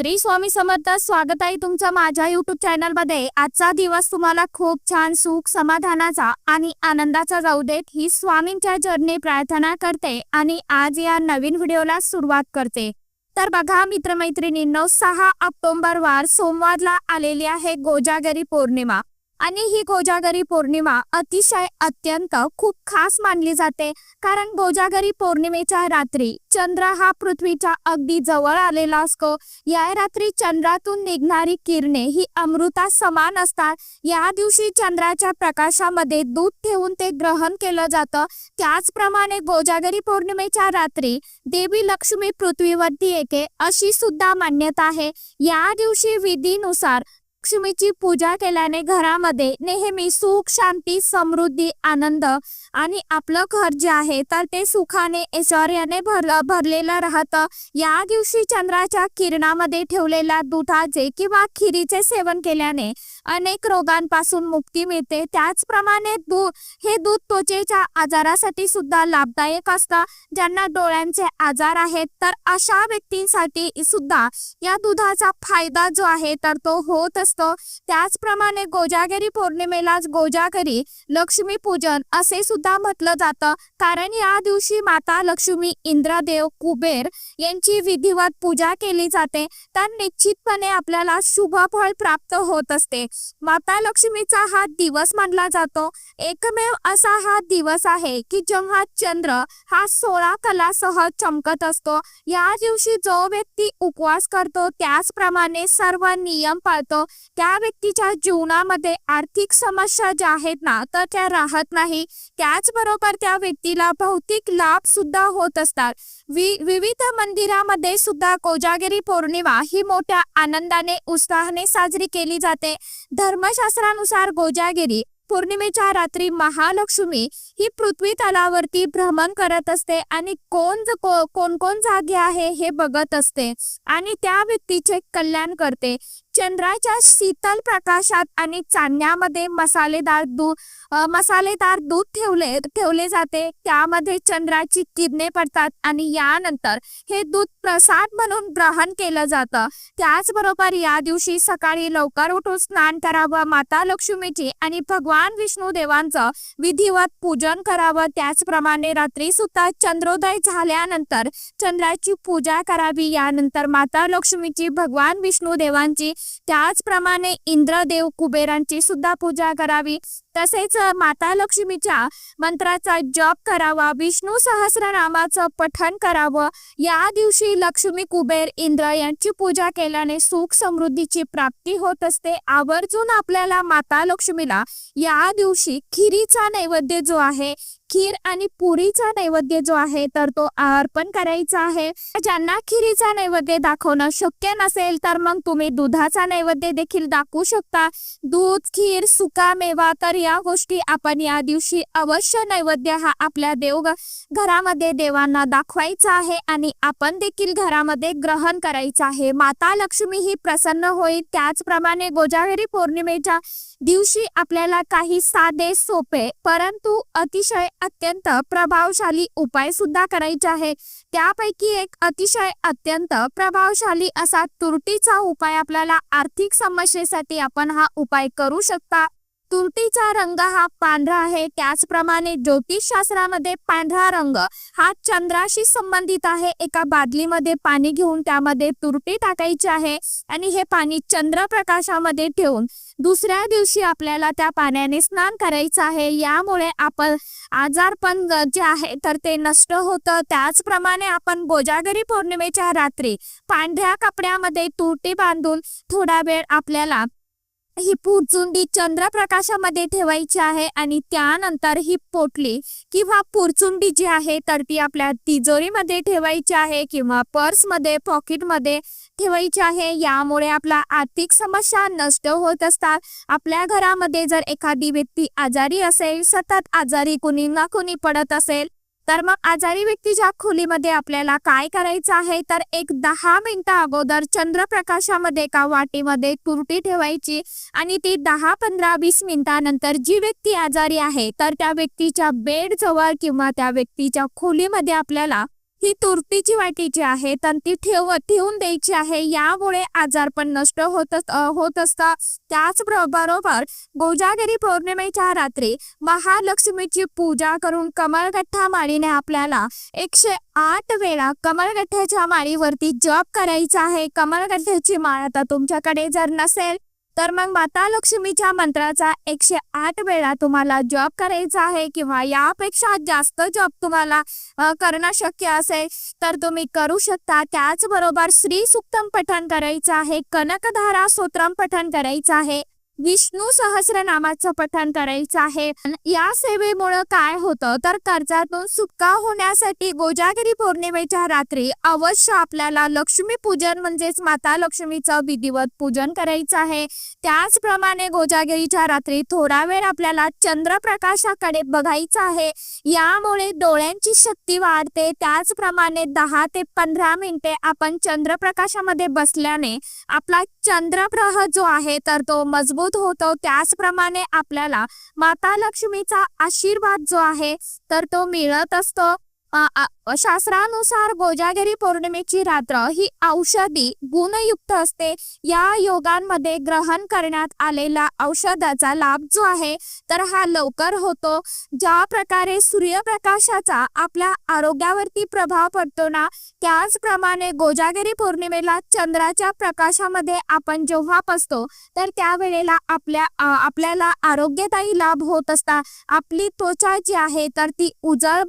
श्री स्वामी समर्थ स्वागत आहे तुमचं माझ्या युट्यूब चॅनलमध्ये आजचा दिवस तुम्हाला खूप छान सुख समाधानाचा आणि आनंदाचा जाऊ देत ही स्वामींच्या चरणी प्रार्थना करते आणि आज या नवीन व्हिडिओला सुरुवात करते. तर बघा मित्रमैत्रिणींनो सहा ऑक्टोबर वार सोमवारला आलेली आहे गोजागरी पौर्णिमा. आणि ही गोजागरी पौर्णिमा अतिशय अत्यंत खूप खास मानली जाते. कारण गोजागरी पौर्णिमेच्या रात्री चंद्र हा पृथ्वीच्या अगदी जवळ आलेला असतो. या रात्री चंद्रातून निघणारी किरणे ही अमृता समान असतात. या दिवशी चंद्राच्या प्रकाशामध्ये दूध ठेवून ते ग्रहण केलं जातं. त्याचप्रमाणे गोजागरी पौर्णिमेच्या रात्री देवी लक्ष्मी पृथ्वीवरती येते अशी सुद्धा मान्यता आहे. या दिवशी विधीनुसार लक्ष्मीची पूजा केल्याने घरामध्ये नेहमी सुख शांती समृद्धी आनंद आणि आपलं घर जे आहे तर ते सुखाने ऐश्वर्याने भर भरलेलं राहतं. या दिवशी चंद्राच्या किरणामध्ये ठेवलेल्या दुधाचे किंवा खिरीचे सेवन केल्याने अनेक रोगांपासून मुक्ती मिळते. त्याचप्रमाणे दूध हे दूध त्वचेच्या आजारासाठी सुद्धा लाभदायक असतं. ज्यांना डोळ्यांचे आजार आहेत तर अशा व्यक्तींसाठी सुद्धा या दुधाचा फायदा जो आहे तर तो होत असतं. त्याचप्रमाणे गोजागरी पौर्णिमेलाच गोजागरी लक्ष्मी पूजन असे सुद्धा म्हटलं जातं. कारण या दिवशी माता लक्ष्मी इंद्रादेव कुबेर यांची विधिवत पूजा केली जाते. तर निश्चितपणे आपल्याला शुभ फळ प्राप्त होत असते. माता लक्ष्मीचा हा दिवस मानला जातो. एकमेव असा हा दिवस आहे की जेव्हा चंद्र हा सोळा कलासह चमकत असतो. या दिवशी जो व्यक्ती उपवास करतो त्याचप्रमाणे सर्व नियम पाळतो. त्या व्यक्तीच्या जीवनामध्ये आर्थिक समस्या ज्या आहेत ना तर त्या राहत नाही. त्याचबरोबर त्या व्यक्तीला भौतिक लाभ सुद्धा होत असतात. विविध मंदिरामध्ये सुद्धा कोजागिरी पौर्णिमा ही मोठ्या आनंदाने उत्साहाने साजरी केली जाते. धर्मशास्त्रानुसार कोजागिरी पौर्णिमेच्या रात्री महालक्ष्मी ही पृथ्वी तलावरती भ्रमण करत असते आणि कोण कोण कोण जागे आहे हे बघत असते आणि त्या व्यक्तीचे कल्याण करते. चंद्राच्या शीतल प्रकाशात आणि चांदण्यामध्ये मसालेदार दूध मसालेदार दूध ठेवले ठेवले जाते. त्यामध्ये चंद्राची किरणे पडतात आणि यानंतर हे दूध प्रसाद म्हणून ग्रहण केलं जातं. त्याचबरोबर या दिवशी सकाळी लवकर उठून स्नान करावं माता लक्ष्मीची आणि भगवान विष्णू देवांचं विधिवत पूजन करावं. त्याचप्रमाणे रात्री सुद्धा चंद्रोदय झाल्यानंतर चंद्राची पूजा करावी. यानंतर माता लक्ष्मीची भगवान विष्णू देवांची त्याचप्रमाणे इंद्रदेव कुबेरांची सुद्धा पूजा करावी. तसेच माता लक्ष्मीच्या मंत्राचा जप करावा. विष्णू सहस्रनामाचं पठण करावं. या दिवशी लक्ष्मी कुबेर इंद्र यांची पूजा केल्याने सुख समृद्धीची प्राप्ती होत असते. आवर्जून आपल्याला माता लक्ष्मीला या दिवशी खिरीचा नैवेद्य जो आहे खीर आणि पुरीचा नैवेद्य जो आहे तर तो अर्पण करायचा आहे. ज्यांना खिरीचा नैवेद्य दाखवणं शक्य नसेल तर मग तुम्ही दुधाचा नैवेद्य देखील दाखवू शकता. दूध खीर सुका मेवा तर या गोष्टी आपण या दिवशी अवश्य नैवेद्य हा आपल्या देव घरामध्ये देवांना दाखवायचा आहे आणि आपण देखील घरामध्ये ग्रहण करायचं आहे. माता लक्ष्मी ही प्रसन्न होईल. त्याचप्रमाणे गोजागिरी पौर्णिमेच्या दिवशी आपल्याला काही साधे सोपे परंतु अतिशय अत्यंत प्रभावशाली उपाय सुद्धा करायचे आहे. त्यापैकी एक अतिशय अत्यंत प्रभावशाली असा तुरटीचा उपाय आपल्याला आर्थिक समस्येसाठी आपण हा उपाय करू शकता. तुरटीचा रंग हा पांढरा आहे. त्याचप्रमाणे ज्योतिषशास्त्रामध्ये पांढरा रंग हा चंद्राशी संबंधित आहे. एका बादलीमध्ये पाणी घेऊन त्यामध्ये तुरटी टाकायची आहे आणि हे पाणी चंद्रप्रकाशामध्ये ठेवून दुसऱ्या दिवशी आपल्याला त्या पाण्याने स्नान करायचं आहे. यामुळे आपण आजारपण जे आहे तर ते नष्ट होतं. त्याचप्रमाणे आपण गोजागरी पौर्णिमेच्या रात्री पांढऱ्या कपड्यामध्ये तुरटी बांधून थोडा वेळ आपल्याला ही पुरचुंडी चंद्रप्रकाशामध्ये ठेवायची आहे आणि त्यानंतर ही पोटली किंवा पुरचुंडी जी आहे तर ती आपल्या तिजोरीमध्ये ठेवायची आहे किंवा पर्समध्ये पॉकेटमध्ये ठेवायची आहे. यामुळे आपला आर्थिक समस्या नष्ट होत असतात. आपल्या घरामध्ये जर एखादी व्यक्ती आजारी असेल सतत आजारी कुणी ना कुणी पडत असेल तर मग आजारी व्यक्तीच्या खोलीमध्ये आपल्याला काय करायचं आहे तर एक दहा मिनिटं अगोदर चंद्रप्रकाशामध्ये एका वाटीमध्ये तुरटी ठेवायची आणि ती दहा पंधरा वीस मिनिटानंतर जी व्यक्ती आजारी आहे तर त्या व्यक्तीच्या बेड जवळ किंवा त्या व्यक्तीच्या खोलीमध्ये आपल्याला ही तुरटीची वाटीची आहे. तर ती ठेव ठेवून द्यायची आहे. यामुळे आजारपण नष्ट होत अस- होत असतं त्याचबरोबर बरोबर गोजागिरी पौर्णिमेच्या रात्री महालक्ष्मीची पूजा करून कमळगठ्ठा माळीने आपल्याला एकशे आठ वेळा कमळगठ्ठ्याच्या माळीवरती जप करायचा आहे. कमळगठ्ठ्याची माळ आता तुमच्याकडे जर नसेल तर मग माता लक्ष्मीच्या मंत्राचा एकशे आठ वेळा तुम्हाला जॉब करायचा आहे किंवा यापेक्षा जास्त जॉब तुम्हाला करणं शक्य असेल तर तुम्ही करू शकता. त्याचबरोबर श्री सुक्तम पठण करायचं आहे कनकधारा स्तोत्रम पठण करायचं आहे. विष्णू सहस्रनामाचं पठण करायचं आहे. या सेवेमुळं काय होतं? तर कर्जातून सुटका होण्यासाठी गोजागिरी पौर्णिमेच्या रात्री अवश्य आपल्याला लक्ष्मी पूजन म्हणजेच माता लक्ष्मीचं विधिवत पूजन करायचं आहे. त्याचप्रमाणे गोजागिरीच्या रात्री थोडा वेळ आपल्याला चंद्रप्रकाशाकडे बघायचं आहे. यामुळे डोळ्यांची शक्ती वाढते. त्याचप्रमाणे दहा ते पंधरा मिनिटे आपण चंद्रप्रकाशामध्ये बसल्याने आपला चंद्रप्रह जो आहे तर तो मजबूत होतो. त्याचप्रमाणे आपल्याला माता लक्ष्मीचा आशीर्वाद जो आहे तर तो मिळत असतो. शास्त्रानुसार गोजागिरी पौर्णिमेची रात्र ही औषधी गुणयुक्त असते. या योगांमध्ये ग्रहण करण्यात आलेला औषधाचा लाभ जो आहे तर हा लवकर होतो. ज्या प्रकारे सूर्यप्रकाशाचा आपल्या आरोग्यावरती प्रभाव पडतो ना त्याचप्रमाणे गोजागिरी पौर्णिमेला चंद्राच्या प्रकाशामध्ये आपण जेव्हा बसतो तर त्यावेळेला आपल्या आपल्याला आरोग्यदायी लाभ होत असतात. आपली त्वचा जी आहे तर ती उजळ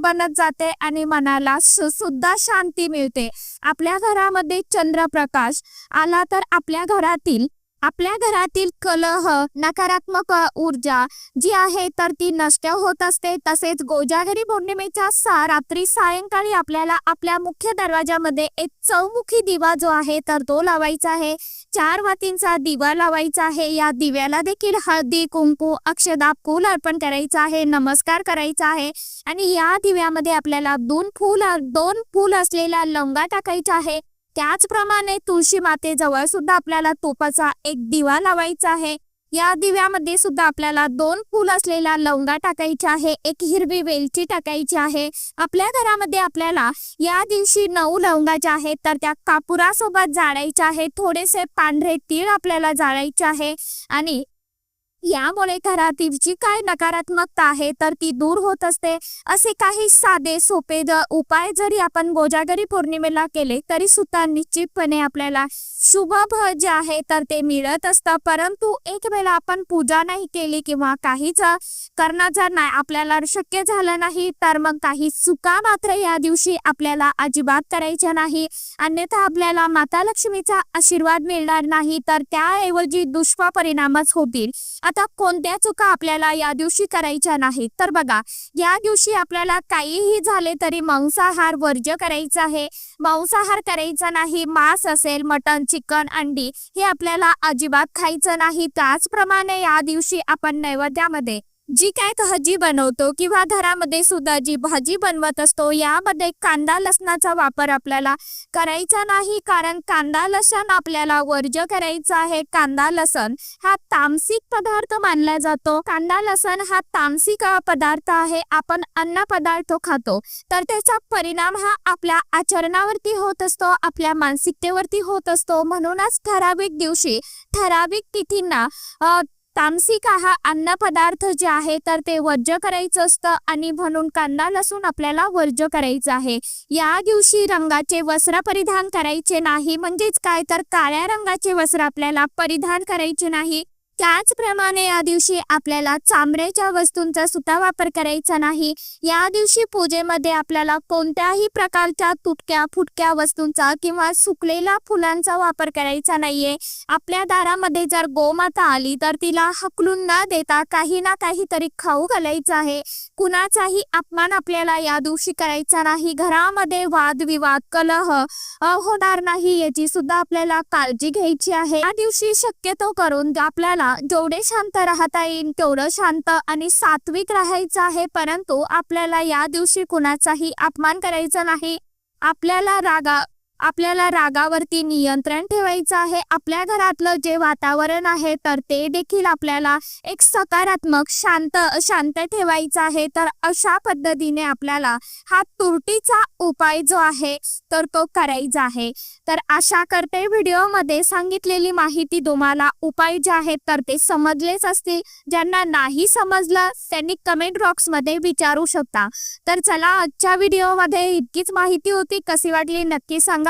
बनत जाते. आणि मनाला सुद्धा शांती मिळते. आपल्या घरामध्ये चंद्रप्रकाश आला तर आपल्या घरातील आपल्या घरातील कलह नकारात्मक ऊर्जा जी आहे तर ती नष्ट होत असते. तसेच गोजागरी पौर्णिमेच्या सा रात्री सायंकाळी आपल्याला आपल्या मुख्य दरवाजामध्ये एक चौमुखी दिवा जो आहे तर तो लावायचा आहे. चार वातींचा दिवा लावायचा आहे. या दिव्याला देखील हळदी कुंकू अक्षदा फूल अर्पण करायचा आहे नमस्कार करायचा आहे. आणि या दिव्यामध्ये आपल्याला दोन फूल दोन फूल असलेला लवंगा टाकायचा आहे. त्याचप्रमाणे तुळशी मातेजवळ सुद्धा आपल्याला तोपाचा एक दिवा लावायचा आहे. या दिव्यामध्ये सुद्धा आपल्याला दोन फूल असलेला लवंगा टाकायचा आहे एक हिरवी वेलची टाकायची आहे. आपल्या घरामध्ये आपल्याला या दिवशी नऊ लवंगा ज्या आहेत तर त्या कापुरासोबत जाळायच्या आहे थोडेसे पांढरे तीळ आपल्याला जाळायचे आहे. आणि यामुळे घरातील जी काय नकारात्मकता आहे तर ती दूर होत असते. असे काही साधे सोपे उपाय जरी आपण गोजागरी पौर्णिमेला केले तरी सुद्धा निश्चितपणे आपल्याला शुभ फळ जे आहे तर ते मिळत असतं. परंतु एक वेळा आपण पूजा नाही केली किंवा काहीच करणं जर नाही आपल्याला शक्य झालं नाही तर मग काही चुका मात्र या दिवशी आपल्याला अजिबात करायच्या नाही. अन्यथा आपल्याला माता लक्ष्मीचा आशीर्वाद मिळणार नाही तर त्याऐवजी दुष्परिणामच होतील. आता कोणत्या चुका आपल्याला या दिवशी करायच्या नाहीत? तर बघा या दिवशी आपल्याला काहीही झाले तरी मांसाहार वर्ज्य करायचा आहे. मांसाहार करायचा नाही मांस असेल मटन चिकन अंडी हे आपल्याला अजिबात खायचं नाही. त्याचप्रमाणे या दिवशी आपण नैवेद्यामध्ये जी काय भाजी बनवतो किंवा घरामध्ये सुद्धा जी भाजी बनवत असतो यामध्ये कांदा लसणाचा वापर आपल्याला करायचा नाही. कारण कांदा लसण आपल्याला वर्ज्य करायचा आहे. कांदा लसण हा तामसिक पदार्थ मानला जातो. कांदा लसण हा तामसिक पदार्थ आहे. आपण अन्न पदार्थ खातो. तर त्याचा परिणाम हा आपल्या आचरणावरती होत असतो आपल्या मानसिकतेवरती होत असतो. म्हणूनच ठराविक दिवशी ठराविक तिथींना तामसिका हा अन्न पदार्थ जे आहे तर ते वर्ज्य करायचं असतं आणि म्हणून कांदा लसूण आपल्याला वर्ज्य करायचं आहे. या दिवशी रंगाचे वस्त्र परिधान करायचे नाही. म्हणजेच काय? तर काळ्या रंगाचे वस्त्र आपल्याला परिधान करायचे नाही. त्याचप्रमाणे या दिवशी आपल्याला चामड्याच्या वस्तूंचा सुद्धा वापर करायचा नाही. या दिवशी पूजेमध्ये आपल्याला कोणत्याही प्रकारच्या तुटक्या फुटक्या वस्तूंचा किंवा सुकलेल्या फुलांचा वापर करायचा नाहीये. आपल्या दारामध्ये जर गोमाता आली तर तिला हकलून न देता काही ना काहीतरी खाऊ घालायचं आहे. कुणाचाही अपमान आपल्याला या दिवशी करायचा नाही. घरामध्ये वादविवाद कलह होणार नाही याची सुद्धा आपल्याला काळजी घ्यायची आहे. या दिवशी शक्यतो करून आपल्याला जेवढे शांत राहता येईल तेवढं शांत आणि सात्विक राहायचं आहे. परंतु आपल्याला या दिवशी कुणाचाही अपमान करायचा नाही. आपल्याला रागा आपल्याला रागावरती नियंत्रण ठेवायचं आहे. आपल्या घरातलं जे वातावरण आहे तर ते देखील आपल्याला एक सकारात्मक शांत शांत ठेवायचं आहे. तर अशा पद्धतीने आपल्याला हा तुरटीचा उपाय जो आहे तर तो करायचा आहे. तर आशा करते व्हिडिओमध्ये सांगितलेली माहिती तुम्हाला उपाय जे आहेत तर ते समजलेच असतील. ज्यांना नाही समजलं त्यांनी कमेंट बॉक्समध्ये विचारू शकता. तर चला आजच्या व्हिडिओमध्ये इतकीच माहिती होती. कशी वाटली नक्की सांगा.